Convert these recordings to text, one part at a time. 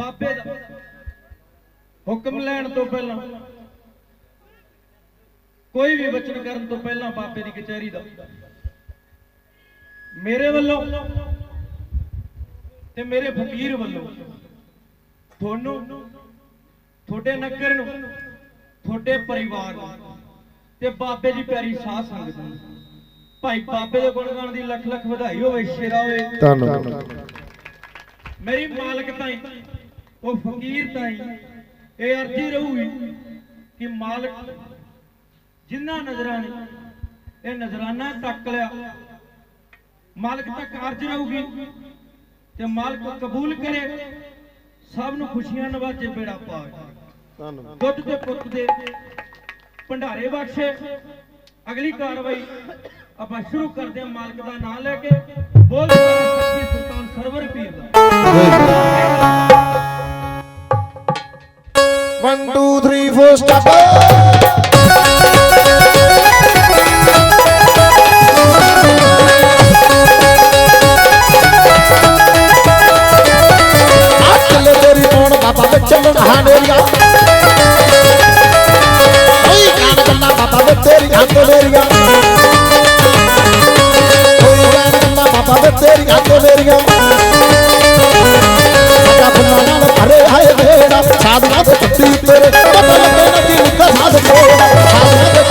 ਬਾਬੇ ਦਾ ਹੁਕਮ ਲੈਣ ਤੋਂ ਪਹਿਲਾਂ ਕੋਈ ਵੀ ਵਚਨ ਕਰਨ ਤੋਂ ਪਹਿਲਾਂ ਬਾਬੇ ਦੀ ਕਚਹਿਰੀ ਦਾ। ਮੇਰੇ ਵੱਲੋਂ ਤੇ ਮੇਰੇ ਫਕੀਰ ਵੱਲੋਂ ਤੁਹਾਨੂੰ ਤੁਹਾਡੇ ਨਗਰ ਨੂੰ ਤੁਹਾਡੇ ਪਰਿਵਾਰ ਨੂੰ ਤੇ ਬਾਬੇ ਦੀ ਪਿਆਰੀ ਸਾਧ ਸੰਗਤ ਨੂੰ ਭਾਈ ਬਾਬੇ ਦੇ ਗੁਣ ਗਾਣ ਦੀ ਲੱਖ ਲੱਖ ਵਧਾਈ ਹੋਵੇ ਸ਼ੇਰਾ ਹੋਵੇ। ਧੰਨਵਾਦ। ਮੇਰੀ ਮਾਲਕ ਤਾਈ ਉਹ ਫਕੀਰ ਤਾਈ ਇਹ ਅਰਜੀ ਰਹੂਗੀ ਕਿ ਮਾਲਕ ਜਿੰਨਾ ਨਜ਼ਰਾਂ ਨੇ ਇਹ ਨਜ਼ਰਾਨਾ ਤੱਕ ਲਿਆ। ਮਾਲਕ ਤੱਕ ਅਰਜ ਰਹੂਗੀ ਤੇ ਮਾਲਕ ਕਬੂਲ ਕਰੇ ਸਭ ਨੂੰ ਖੁਸ਼ੀਆਂ ਨਵਾਜੇ ਬੇੜਾ ਪਾਵੇ ਧੰਨਵਾਦ। ਦੁੱਧ ਤੇ ਪੁੱਤ ਦੇ ਭੰਡਾਰੇ ਬਖਸ਼ੇ। ਅਗਲੀ ਕਾਰਵਾਈ ਆਪਾਂ ਸ਼ੁਰੂ ਕਰਦੇ ਹਾਂ ਮਾਲਕ ਦਾ ਨਾਮ ਲੈ ਕੇ। ਬੋਲ ਸੱਚੀ ਸੁਲਤਾਨ ਸਰਵਰ ਪੀਰ ਦਾ। 1 2 3 4 ਸਟਾਪ ਚੱਲੇ ਤੇਰੀ ਕੌਣ ਬਾਬਾ ਵਿੱਚ ਚੱਲਣ ਹਾਨੇਰੀਆਂ ਓਏ ਕਾਨ ਗੱਲਾਂ ਬਾਬਾ ਵਿੱਚ ਤੇਰੀ ਹੱਥ ਓਏ ਕਾਨ ਗੱਲਾਂ ਬਾਬਾ ਵਿੱਚ ਤੇਰੀ ਹੱਥ ਵੇੜਾ ਸਾਧਨਾ ਦੇ ਪੱਤੀ ਤੇਰੇ ਪਤਾ ਲੱਗੇ ਨਾ ਦਿਲ ਦਾ ਸਾਧ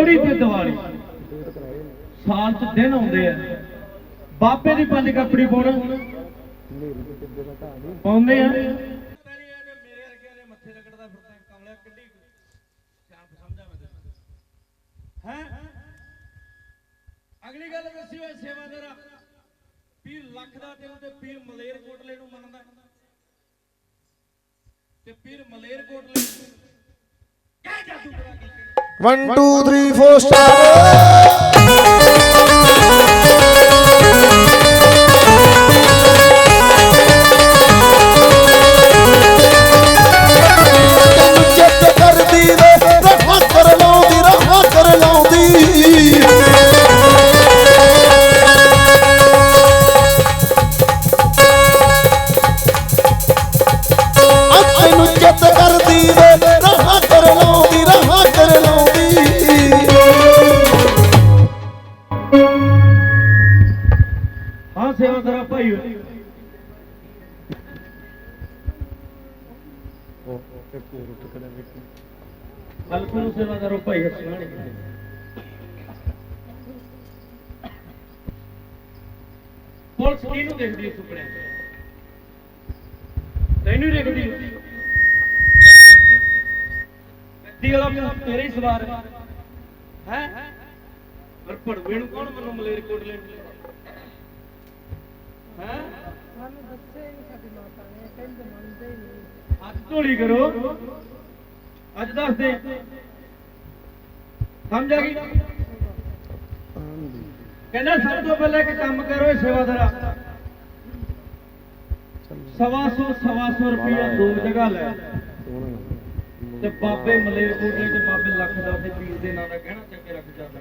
ਲੋਹੜੀ ਤੇ ਦੀਵਾਲੀ। ਸਾਲ 'ਚ ਦਿਨ ਆਉਂਦੇ ਆ। ਬਾਬੇ ਦੀ ਪੰਜ ਕੱਪੜੀ ਪਾਉਣਾ ਪਾਉਂਦੇ ਆ। ਅਗਲੀ ਗੱਲ ਦੱਸੀ ਹੋਏ ਸੇਵਾਦਾਰਾ ਪੀਰ ਲੱਖ ਦਾ ਤੈਨੂੰ ਤੇ ਪੀਰ ਮਲੇਰ ਨੂੰ ਮੰਨਦਾ। ਤੇ ਪੀਰ ਮਲੇਰ ਨੂੰ ਕਹਿ ਜਾਦੂ ਕਰਾ ਕੇ। One, two, three, four, start. ਹਲਕੂ ਨੂੰ ਸੇਵਾਦਾਰੋ ਭਾਈ ਹੱਸਣਾ ਨਹੀਂ ਪੁਲਿਸ ਕਿਹਨੂੰ ਦੇਖਦੀ ਹੈ ਸੁਪਨੇ ਤੈਨੂੰ ਹੀ ਦੇਖਦੀ ਹੈ ਗੱਡੀ ਵਾਲਾ ਪੁਲਿਸ ਤੇਰੇ ਹੀ ਸਵਾਰ ਹੈ। ਹੈ? ਪਰ ਭੜਵੇ ਨੂੰ ਕੌਣ ਮੰਨੂ ਮਲੇਰ ਕੋਟ ਲੈਣ ਹੈ? ਸਾਨੂੰ ਦੱਸੇ ਨਹੀਂ ਸਾਡੀ ਮਾਤਾ ਨੇ, ਕਹਿੰਦੇ ਮੰਨਦੇ ਹੀ ਨਹੀਂ। ਹੱਥ ਕਰੋ। ਅੱਜ ਦੱਸ ਸਮਝ ਆ ਗਈ? ਕਹਿੰਦਾ, ਸਭ ਤੋਂ ਪਹਿਲਾਂ ਇੱਕ ਕੰਮ ਕਰੋ ਸੇਵਾਦਾਰਾ ਸਵਾ ਸੌ ਸਵਾ ਸੌ ਰੁਪਇਆ ਦੋ ਜਗ੍ਹਾ ਲੈ। ਤੇ ਬਾਬੇ ਮਲੇਰ ਤੇ ਬਾਬੇ ਲੱਖ ਦਾ ਤੇ ਪੀਰ ਦੇ ਨਾਂ ਦਾ ਕਹਿਣਾ ਚੰਗੇ ਰੱਖ ਜਾਂਦਾ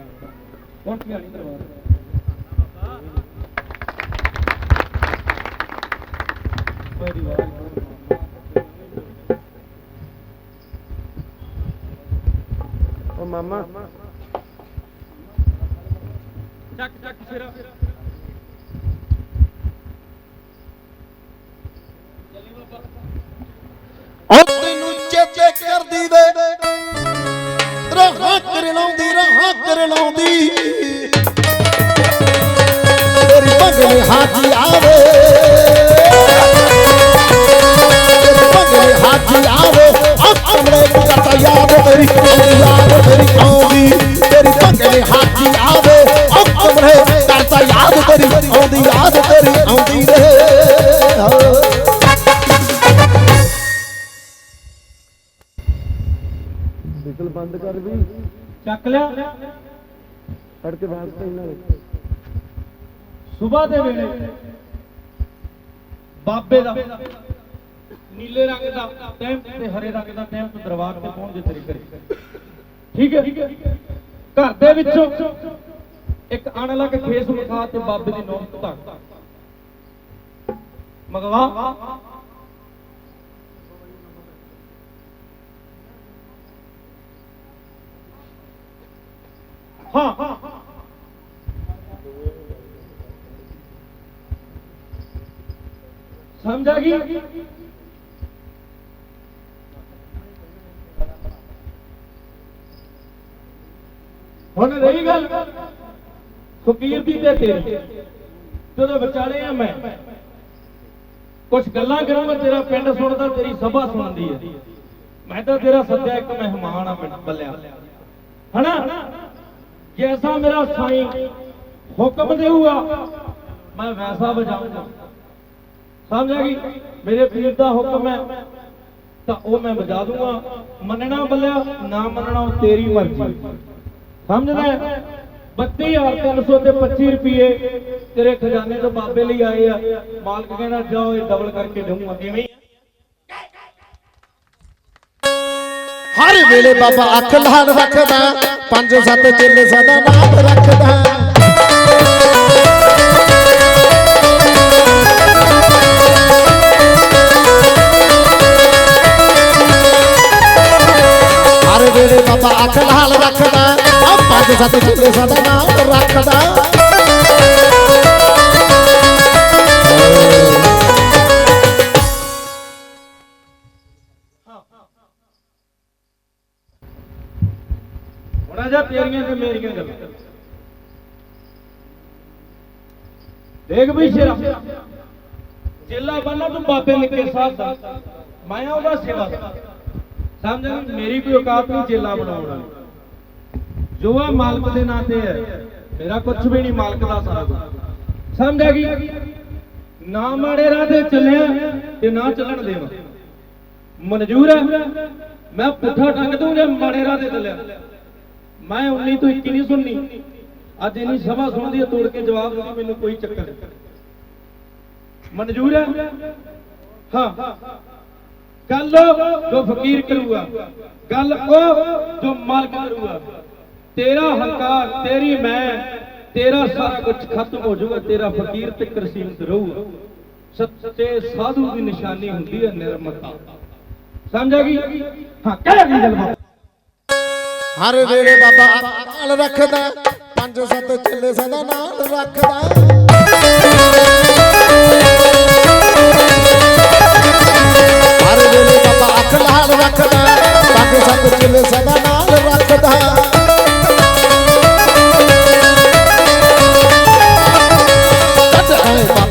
ਹੁਣ ਕੀ ਹਾਲੀ ਕਰਵਾ ਮਾਮਾ। ਚੱਕ ਚੱਕ ਸਿਰਾ। ਓ ਤੈਨੂੰ ਚੇਤੇ ਕਰਦੀ ਵੇ। ਰਹਾ ਕਰ ਲਾਉਂਦੀ ਰਹਾ ਕਰ ਲਾਉਂਦੀ। ਤੇਰੀ ਪਗਲੇ ਹਾਥੀ ਆਵੇ। ਤੇਰੀ ਪਗਲੇ ਹਾਥੀ ਆਵੇ। ਕਮਲੇ ਨੂੰ ਕਰਤਾ ਯਾਦ ਤੇਰੀ ਯਾਦ ਤੇਰੀ ਆਉਂਦੀ ਤੇਰੀ ਧੱਕੇ ਦੇ ਹਾਥੀ ਆਵੇ ਓ ਕਮਲੇ ਕਰਤਾ ਯਾਦ ਤੇਰੀ ਆਉਂਦੀ ਯਾਦ ਤੇਰੀ ਆਉਂਦੀ ਰਹੇ ਸਿਕਲ ਬੰਦ ਕਰ ਵੀ ਚੱਕ ਲਿਆ ਫੜ ਕੇ ਬਾਸ ਤੇ ਨਾਲ ਸਵੇਰ ਦੇ ਵੇਲੇ ਬਾਬੇ ਦਾ ਨੀਲੇ ਰੰਗ ਦਾ ਟੈਂਪ ਤੇ ਹਰੇ ਰੰਗ ਦਾ ਟੈਂਪ ਦਰਬਾਰ ਤੇ ਪਹੁੰਚੇ ਤੇਰੇ ਘਰੇ ਠੀਕ ਹੈ? ਘਰ ਦੇ ਵਿੱਚੋਂ ਇੱਕ ਅਣਲੱਗ ਖੇਸ ਵਿਖਾ ਤੇ ਬਾਬੇ ਦੀ ਨੌਬਤ ਤੱਕ ਮਗਵਾ। ਹਾਂ। ਸਮਝ ਆ ਗਈ? ਹੁਣ ਰਹੀ ਗੱਲ। ਫਕੀਰ ਦੀ ਤੇ ਤੇਰੀ। ਜਦੋਂ ਵਿਚਾਲੇ ਆ ਮੈਂ ਕੁਝ ਗੱਲਾਂ ਕਰਾਂਗਾ ਤੇਰਾ ਪਿੰਡ ਸੁਣਦਾ, ਤੇਰੀ ਸਭਾ ਸੁਣਦੀ ਹੈ ਮੈਂ ਤਾਂ ਤੇਰਾ ਸੱਜਾ ਇੱਕ ਮਹਿਮਾਨ ਆ ਪਿੰਡ ਬੱਲਿਆ। ਹਨਾ? ਜੈਸਾ ਮੇਰਾ ਸਾਈਂ ਹੁਕਮ ਦੇਊਗਾ, ਮੈਂ ਵੈਸਾ ਵਜਾਊਂਗਾ। ਸਮਝ ਆ ਗਈ? ਮੇਰੇ ਪੀਰ ਦਾ ਹੁਕਮ ਹੈ, ਤਾਂ ਉਹ ਮੈਂ ਵਜਾ ਦੂੰਗਾ। ਮੰਨਣਾ ਬੱਲਿਆ, ਨਾ ਮੰਨਣਾ ਉਹ ਤੇਰੀ ਮਰਜ਼ੀ। ਸਮਝਦਾ ਹੈ? 32300 ਤੇ 25 ਰੁਪਏ ਤੇਰੇ ਖਜ਼ਾਨੇ ਤੋਂ ਬਾਬੇ ਲਈ ਆਏ ਆ। ਮਾਲਕ ਕਹਿੰਦਾ, ਜਾਓ, ਇਹ ਡਬਲ ਕਰਕੇ ਦਊਂਗਾ। ਕਿਵੇਂ? ਹਰ ਵੇਲੇ ਬਾਬਾ ਅੱਖ ਲਾਲ ਰੱਖਦਾ, ਪੰਜ ਸੱਤ ਚੇਲੇ ਸਦਾ ਨਾਲ ਰੱਖਦਾ। ਹਰ ਵੇਲੇ ਬਾਬਾ ਅੱਖ ਲਾਲ ਰੱਖਦਾ ਆ ਪੰਜ ਸੱਤ ਚੇਲੇ ਸਦਾ ਰੱਖਦਾ। ਹੁਣ ਜਾ ਤੇਰੀਆਂ ਤੇ ਮੇਰੀਆਂ ਗੱਲਾਂ। ਦੇਖ ਵੀ ਸ਼ੇਰਾ, ਚੇਲਾ ਬੰਨਾ ਤੂੰ ਬਾਬੇ ਲਿਖੇ ਸਾਹਿਬ ਦਾ। ਮੈਂ ਉਹਦਾ ਸੇਵਾ। ਸਮਝ ਮੇਰੀ ਕੋਈ ਔਕਾਤ ਨਹੀਂ ਚੇਲਾ ਬਣਾਉਣ ਵਾਲੀ। ਜੋ ਆ ਮਾਲਕ ਦੇ ਨਾਂ ਤੇ ਹੈ, ਮੇਰਾ ਕੁਝ ਵੀ ਨਹੀਂ ਮਾਲਕ ਦਾ ਸਾਰਾ ਕੁਝ ਸਮਝ ਆ ਗਈ? ਨਾ ਮਾੜੇ ਰਾਹ ਤੇ ਚੱਲਿਆ ਤੇ ਨਾ ਚੱਲਣ ਦੇਵਾਂ। ਮਨਜ਼ੂਰ ਹੈ ਮੈਂ ਪੁੱਠਾ ਟੰਗ ਦੂੰ ਜੇ ਮਾੜੇ ਰਾਹ ਤੇ ਚੱਲਿਆ? ਮੈਂ 19 ਤੋਂ 21 ਨਹੀਂ ਸੁਣਨੀ। ਅੱਜ ਇਨੀ ਸਭਾ ਸੁਣਦੀ ਹੈ ਤੋੜ ਕੇ ਜਵਾਬ ਦੇ ਮੈਨੂੰ ਕੋਈ ਚੱਕਰ ਮਨਜ਼ੂਰ ਹੈ ਹਾਂ। ਗੱਲ ਉਹ ਜੋ ਫਕੀਰ ਕਰੂਗਾ, ਗੱਲ ਉਹ ਜੋ ਮਾਲਕ ਕਰੂਗਾ। ਤੇਰਾ ਹੰਕਾਰ, ਤੇਰੀ ਮੈਂ, ਤੇਰਾ ਸਾਰਾ ਕੁਝ ਖਤਮ ਹੋ ਜਾਊਗਾ, ਤੇਰਾ ਫਕੀਰ ਤੇ ਕਰਸੀਮਤ ਰਹੂਗਾ। ਸੱਚੇ ਸਾਧੂ ਦੀ ਨਿਸ਼ਾਨੀ ਹੁੰਦੀ ਹੈ ਨਿਰਮਤਾ। ਸਮਝ ਆ ਗਈ? ਹਾਂ, ਕਹਿ ਅਗਲੀ ਗੱਲ ਬਾਬਾ। ਹਰ ਵੇਲੇ ਬਾਬਾ ਅੱਖ ਨਾਲ ਰੱਖਦਾ, ਪੰਜ ਸੱਤ ਚੇਲੇ ਸਦਾ ਨਾਲ ਰੱਖਦਾ। ਹਰ ਵੇਲੇ ਬਾਬਾ ਅੱਖ ਨਾਲ ਰੱਖਦਾ, ਪੰਜ ਸੱਤ ਚੇਲੇ ਸਦਾ ਨਾਲ ਰੱਖਦਾ।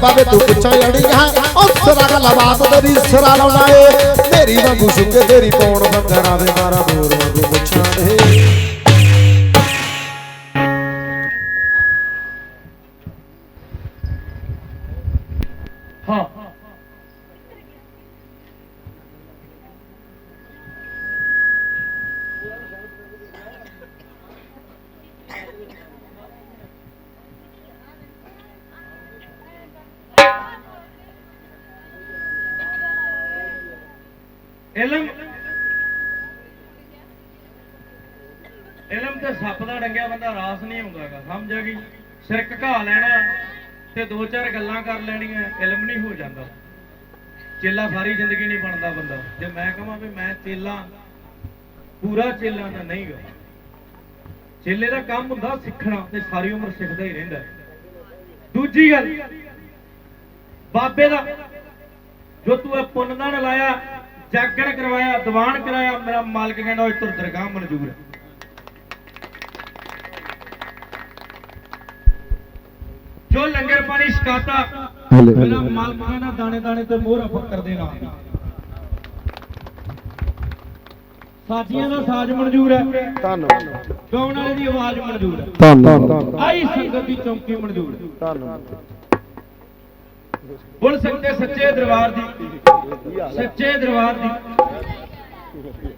ਬਾਬੇ ਤੂੰ ਪੁੱਛਾਂ ਅੜੀਆਂ ਉਹ ਸਰਾ ਲਵਾਤ ਤੇਰੀ ਸਰਾ ਲਾਉਣਾ ਏ ਮੇਰੀ ਵਾਂਗੂ ਸੁੱਕੇ ਤੇਰੀ ਪੌਣ ਬੰਦਰਾ ਦੇ ਮਾਰਾ ਮੋਰ ਵਾਂਗੂ ਪੁੱਛਾਂ ਏ। ਇਲਮ ਇਲਮ ਤੇ ਸੱਪ ਦਾ ਡੰਗਿਆ ਬੰਦਾ ਰਾਸ ਨਹੀਂ ਹੁੰਦਾਗਾ ਸਮਝ ਆ ਗਈ? ਸਿਰਕ ਘਾ ਲੈਣਾ ਤੇ ਦੋ ਚਾਰ ਗੱਲਾਂ ਕਰ ਲੈਣੀਆਂ, ਇਲਮ ਨਹੀਂ ਹੋ ਜਾਂਦਾ। ਚੇਲਾ ਸਾਰੀ ਜ਼ਿੰਦਗੀ ਨਹੀਂ ਬਣਦਾ ਬੰਦਾ। ਜੇ ਮੈਂ ਕਹਾਂ ਵੀ ਮੈਂ ਚੇਲਾ, ਪੂਰਾ ਚੇਲਾ ਤਾਂ ਨਹੀਂ ਗਾ। ਚੇਲੇ ਦਾ ਕੰਮ ਹੁੰਦਾ ਸਿੱਖਣਾ ਤੇ ਸਾਰੀ ਉਮਰ ਸਿੱਖਦਾ ਹੀ ਰਹਿੰਦਾ। ਦੂਜੀ ਗੱਲ, ਬਾਬੇ ਦਾ ਜੋ ਤੂੰ ਇਹ ਪੁੰਨ ਦਾ ਲਾਇਆ ਜਾਗਣ ਕਰਵਾਇਆ ਦੀਵਾਨ ਕਰਾਇਆ ਮੇਰਾ ਮਾਲਕ ਕਹਿੰਦਾ ਤੁਰ ਦਰਗਾਹ ਮਨਜ਼ੂਰ ਹੈ। ਜੋ ਲੰਗਰ ਪਾਣੀ ਛਕਾਤਾ ਮੇਰਾ ਮਾਲਕ ਕਹਿੰਦਾ ਦਾਣੇ ਦਾਣੇ ਤੇ ਮੋਹਰਾ ਫੱਕਰ ਦੇ ਨਾਲ ਸਾਥੀਆਂ ਦਾ ਸਾਜ਼ ਮਨਜ਼ੂਰ ਹੈ। ਧੰਨਵਾਦ। ਗਾਉਣ ਵਾਲੇ ਦੀ ਆਵਾਜ਼ ਮਨਜ਼ੂਰ ਹੈ। ਧੰਨਵਾਦ। ਆਈ ਸੰਗਤ ਦੀ ਚੌਂਕੀ ਮਨਜ਼ੂਰ ਹੈ। ਧੰਨਵਾਦ ਬੋਲ ਸਕਦੇ ਸੱਚੇ ਦਰਬਾਰ ਦੀ? ਸੱਚੇ ਦਰਬਾਰ ਦੀ।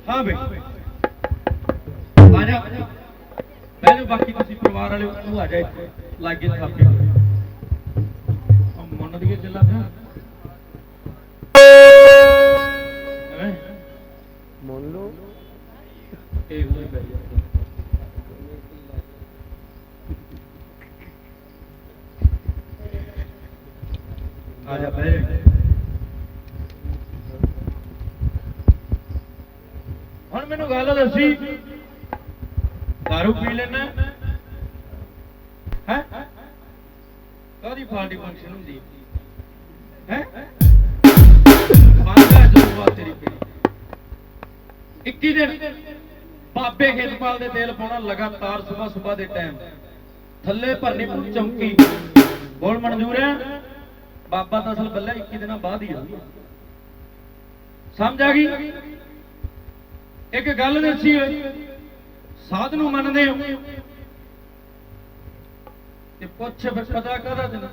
ਹਾਂ ਬਈ। ਆ ਜਾ। ਬਹਿ ਜਾ ਬਾਕੀ ਤੁਸੀਂ ਪਰਿਵਾਰ ਵਾਲੇ ਤੂੰ ਆ ਜਾ ਇੱਥੇ ਲਾਗੇ ਥਾਪੇ ਮਨ ਦੀ ਚੱਲਾ ਹੈਂ? ਮੰਨ ਲਓ। ਇਹ ਹੋਈ ਪਈ ਆ। ਆ ਜਾ। ਬਹਿ ਹੁਣ ਮੈਨੂੰ ਗੱਲ ਦੱਸੀ। ਦਾਰੂ ਪੀ ਲੈਣਾ ਹੈ? ਕਾਦੀ ਪਾਰਟੀ ਫੰਕਸ਼ਨ ਹੁੰਦੀ ਹੈ? ਬਾਂਦਾ ਜੋਵਾ ਤੇਰੀ ਪੀ 21 ਦਿਨ ਬਾਬੇ ਖੇਤਪਾਲ ਦੇ ਤੇਲ ਪਾਉਣਾ ਲਗਾਤਾਰ ਸਵੇਰ ਸਵੇਰ ਦੇ ਟਾਈਮ ਥੱਲੇ ਭਰਨੀ ਪੂਰੀ ਚੌਂਕੀ। ਬੋਲ ਮਨਜ਼ੂਰ ਹੈ? ਬਾਬਾ ਤਾਂ ਅਸਲ ਬੱਲੇ 21 ਦਿਨਾਂ ਬਾਅਦ ਹੀ ਆ। ਸਮਝ ਆ ਗਈ? ਇੱਕ ਗੱਲ ਦੱਸੀ ਓਏ ਸਾਧ ਨੂੰ ਮੰਨਦੇ ਹੋ? ਤੇ ਪੁੱਛ ਫਿਰ ਪਤਾ ਕਰਾ ਦੇਣਾ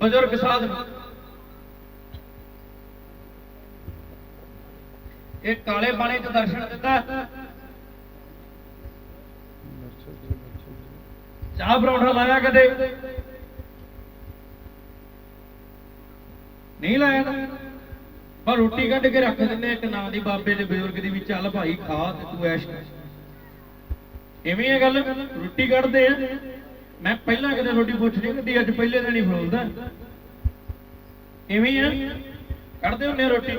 ਬਜ਼ੁਰਗ ਸਾਧ। ਇਹ ਕਾਲੇ ਬਾਣੇ ਚ ਦਰਸ਼ਨ ਦਿੱਤਾ। ਚਾਹ ਪਰੌਂਠਾ ਲਾਇਆ ਕਦੇ? ਨਹੀਂ ਲਾਇਆ ਪਰ ਰੋਟੀ ਕੱਢ ਕੇ ਰੱਖ ਦਿੰਦੇ ਇੱਕ ਨਾਂ ਦੀ ਬਾਬੇ ਦੇ ਬਜ਼ੁਰਗ ਦੀ ਵੀ ਚੱਲ ਭਾਈ, ਖਾ ਤੇ ਤੂੰ ਐਸ਼ ਕਰ। ਇਹ ਗੱਲ, ਰੋਟੀ ਕੱਢਦੇ ਆ। ਮੈਂ ਪਹਿਲਾਂ ਕਦੇ ਰੋਟੀ ਪੁੱਛਣੀ ਕਦੀ ਅੱਜ ਪਹਿਲੇ ਦਿਨ ਹੀ ਫੜਾਉਂਦਾ। ਐਵੇਂ ਆ। ਕੱਢਦੇ ਹੁੰਦੇ ਰੋਟੀ।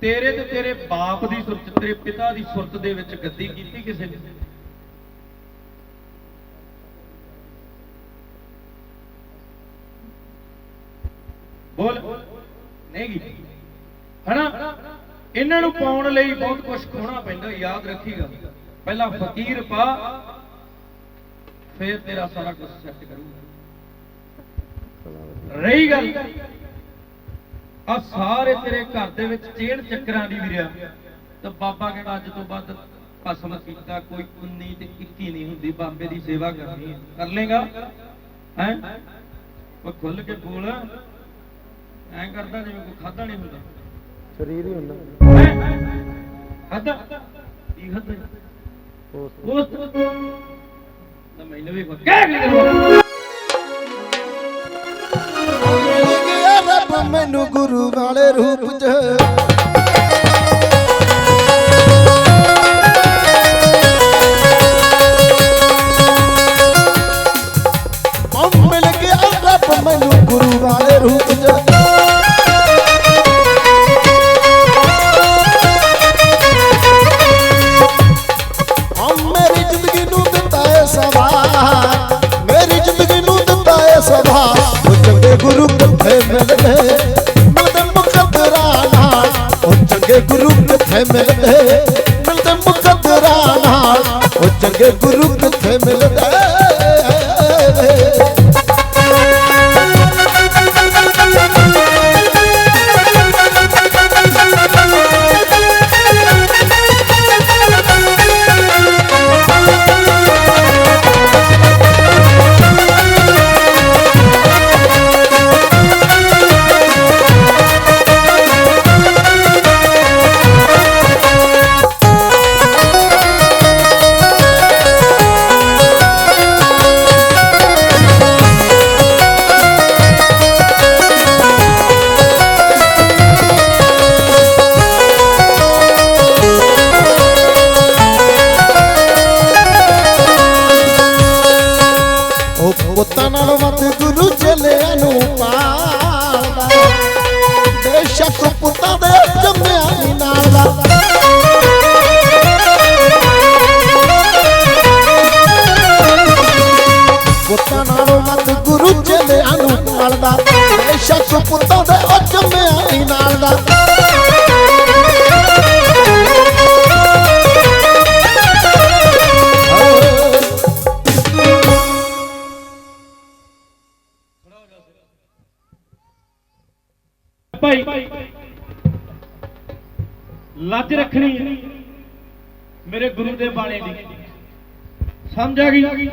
ਤੇਰੇ ਤੇ ਤੇਰੇ ਬਾਪ ਦੀ ਸੁਰਤ, ਤੇਰੇ ਪਿਤਾ ਦੀ ਸੁਰਤ ਦੇ ਵਿੱਚ ਗੱਦੀ ਕੀਤੀ ਕਿਸੇ ਨੇ? ਬੋਲ। ਨਹੀਂ ਹਨਾ? ਇਹਨਾਂ ਨੂੰ ਪਾਉਣ ਲਈ ਬਹੁਤ ਕੁਝ ਖੋਣਾ ਪੈਂਦਾ, ਯਾਦ ਰੱਖੀਗਾ ਪਹਿਲਾਂ ਫਕੀਰ ਪਾ, ਫਿਰ ਤੇਰਾ ਸਾਰਾ ਕੁਝ ਸੈੱਟ ਕਰੂਗਾ। ਰਹੀ ਗੱਲ? ਆ ਸਾਰੇ ਤੇਰੇ ਘਰ ਦੇ ਵਿੱਚ ਚੇੜ ਚੱਕਰਾਂ ਦੀ ਵੀਰਿਆ। ਤਾਂ ਬਾਬਾ ਕਹਿੰਦਾ, ਅੱਜ ਤੋਂ ਬਾਅਦ ਕਸਮ ਕੀਤਾ, ਕੋਈ 19 ਤੇ 21 ਨਹੀਂ ਹੁੰਦੀ, ਬਾਬੇ ਦੀ ਸੇਵਾ ਕਰਨੀ ਕਰ ਲੇਗਾ? ਹੈ? ਉਹ ਖੁੱਲ ਕੇ ਬੋਲ। ਐਂ ਕਰਦਾ ਜਿਵੇਂ ਕੋਈ ਖਾਦਾ ਨਹੀਂ ਹੁੰਦਾ। ਸਰੀਰ ਹੀ ਹੁੰਦਾ। ਖਾਦਾ ਕੀ ਖਾਦਾ ਉਸ ਉਸ ਤਾਂ ਮੈਨੂੰ ਵੀ ਕਹਿ ਗਿਆ ਰੱਬ ਮੈਨੂੰ ਗੁਰੂ ਵਾਲੇ ਰੂਪ 'ਚ। ਉਹ ਮਿਲ ਗਿਆ ਰੱਬ ਮੈਨੂੰ ਗੁਰੂ ਵਾਲੇ ਰੂਪ ਗੁਰੂ ਮਿਲਦੇ ਮੁਕੱਦਰਾਂ ਨਾਲ। ਉਹ ਚੰਗੇ ਗੁਰੂ ਭਾਈ। ਲੱਜ ਰੱਖਣੀ ਮੇਰੇ ਗੁਰੂ ਦੇ ਬਾਣੇ ਦੀ। ਸਮਝ ਆ ਗਈ?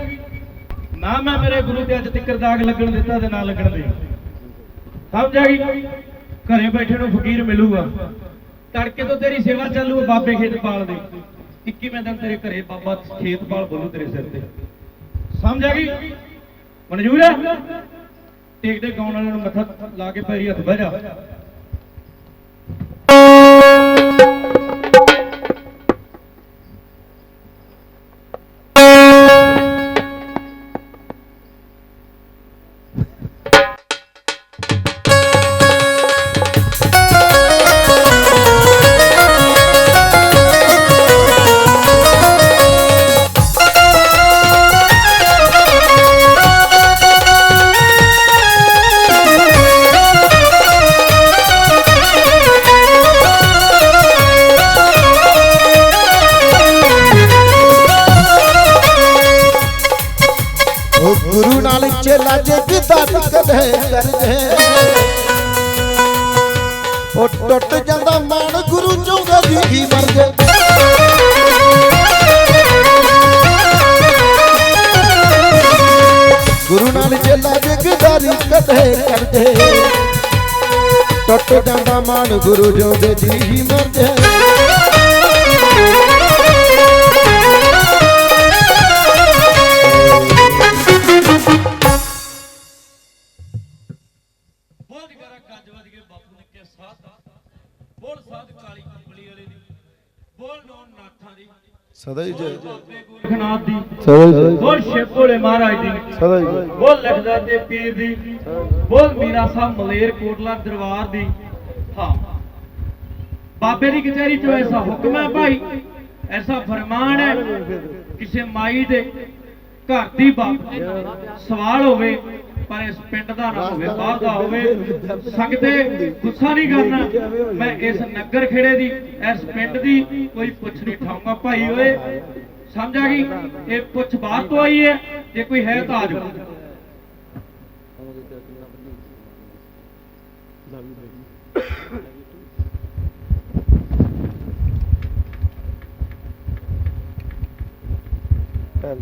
ਨਾ ਮੈਂ ਮੇਰੇ ਗੁਰੂ ਦੇ ਅੱਜ ਤੱਕ ਦਾਗ ਲੱਗਣ ਦਿੱਤਾ ਤੇ ਨਾ ਲੱਗਣ ਦੇ। ਸਮਝ ਆ ਗਈ? ਘਰੇ ਬੈਠੇ ਨੂੰ ਫਕੀਰ ਮਿਲੂਗਾ। ਤੜਕੇ ਤੋਂ ਤੇਰੀ ਸੇਵਾ ਚੱਲੂ ਬਾਬੇ ਖੇਤਪਾਲ ਦੇ। 21ਵੇਂ ਦਿਨ ਤੇਰੇ ਘਰੇ ਬਾਬਾ ਖੇਤਪਾਲ ਬੋਲੂ ਤੇਰੇ ਸਿਰ ਤੇ। ਸਮਝ ਆ ਗਈ? ਮਨਜ਼ੂਰ ਹੈ ਟੇਕਦੇ ਗਾਉਣ ਵਾਲਿਆਂ ਨੂੰ ਮੱਥਾ ਲਾ ਕੇ ਪੈਰੀ ਹੱਥ ਬਹਿ ਜਾ। ਕਿਦਾਂ ਕਦੇ ਉਹ ਟੁੱਟ ਜਾਂਦਾ ਮਨ ਗੁਰੂ ਚਾਹੁੰਦਾ ਜੀ ਮਰ ਜੇ। ਗੁਰੂ ਨਾਲ ਚੇਲਾ ਜਗਦਾਰੀ ਕਦੇ ਕਰ ਟੁੱਟ ਜਾਂਦਾ ਮਨ ਗੁਰੂ ਚਾਹੁੰਦੇ ਜੀ ਮਰ ਜੇ। ਸਦਾ ਹੀ ਜੈ। ਬਾਬੇ ਗੋਰਖਨਾਥ ਦੀ ਸਦਾ ਹੀ ਜੈ। ਬੋਲ ਸ਼ਿਵ ਭੋਲੇ ਮਹਾਰਾਜ ਦੀ। ਸਦਾ ਹੀ ਜੈ। ਬੋਲ ਲਖਦਾ ਤੇ ਪੀਰ ਦੀ। ਬੋਲ ਮੀਰਾ ਸਾਹਿਬ ਮਲੇਰ ਕੋਟਲਾ ਦਰਬਾਰ ਦੀ। ਹਾਂ। ਬਾਬੇ ਦੀ ਕਚਹਿਰੀ ਚੋਂ ਐਸਾ ਹੁਕਮ ਹੈ ਭਾਈ। ਐਸਾ ਫਰਮਾਨ ਹੈ। ਕਿਸੇ ਮਾਈ ਦੇ ਘਰ ਦੀ ਬਾਪ ਸਵਾਲ ਹੋਵੇ। ਪਰ ਇਸ ਪਿੰਡ ਦਾ ਨਾ ਹੋਵੇ ਬਾਹਰ ਦਾ ਹੋਵੇ ਸੰਗਤੇ ਗੁੱਸਾ ਨਹੀਂ ਕਰਨਾ। ਮੈਂ ਇਸ ਨਗਰ ਖੇੜੇ ਦੀ ਇਸ ਪਿੰਡ ਦੀ ਕੋਈ ਪੁੱਛ ਨਹੀਂ ਠਾਉਂਗਾ ਭਾਈ ਓਏ। ਸਮਝ ਆ ਗਈ? ਇਹ ਪੁੱਛ ਬਾਹਰ ਤੋਂ ਆਈ ਹੈ ਜੇ ਕੋਈ ਹੈ ਤਾਂ ਆ ਜਾਓ। ਚੱਲ